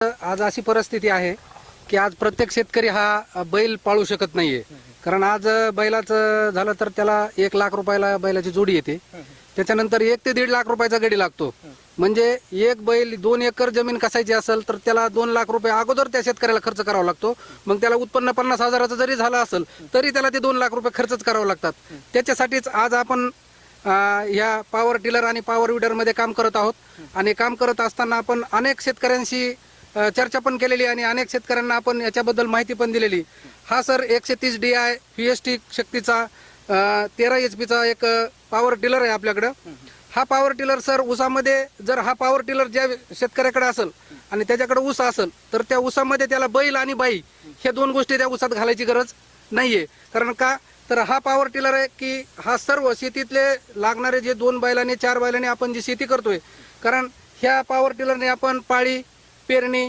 आज अशी परिस्थिती आहे की आज प्रत्येक शेतकरी हा बैल पाळू शकत नाहीये. कारण आज बैलाचं झालं तर त्याला एक लाख रुपयाला बैलाची जोडी येते. त्याच्यानंतर एक ते दीड लाख रुपयाचा गडी लागतो. म्हणजे एक बैल दोन एकर जमीन कसायची असेल तर त्याला दोन लाख रुपये अगोदर त्या शेतकऱ्याला खर्च करावा लागतो. मग त्याला उत्पन्न पन्नास हजाराचं जरी झालं असेल तरी त्याला ते दोन लाख रुपये खर्चच करावं लागतात. त्याच्यासाठीच आज आपण या पॉवर टिलर आणि पॉवर विडरमध्ये काम करत आहोत. आणि काम करत असताना आपण अनेक शेतकऱ्यांशी चर्चा पण केलेली आणि अनेक शेतकऱ्यांना आपण याच्याबद्दल माहिती पण दिलेली. हा सर एकशे तीस D I P S T शक्तीचा तेरा एच पीचा एक पॉवर टिलर आहे आपल्याकडं. हा पॉवर टिलर सर ऊसामध्ये जर हा पॉवर टिलर ज्या शेतकऱ्याकडे असेल आणि त्याच्याकडे ऊस असेल तर त्या ऊसामध्ये त्याला बैल आणि बाई ह्या दोन गोष्टी त्या ऊसात घालायची गरज नाहीये. कारण का? तर हा पॉवर टिलर आहे की हा सर्व शेतीतले लागणारे जे दोन बैलाने चार बैलाने आपण जी शेती करतोय कारण ह्या पॉवर टिलरने आपण पाळी पेरणी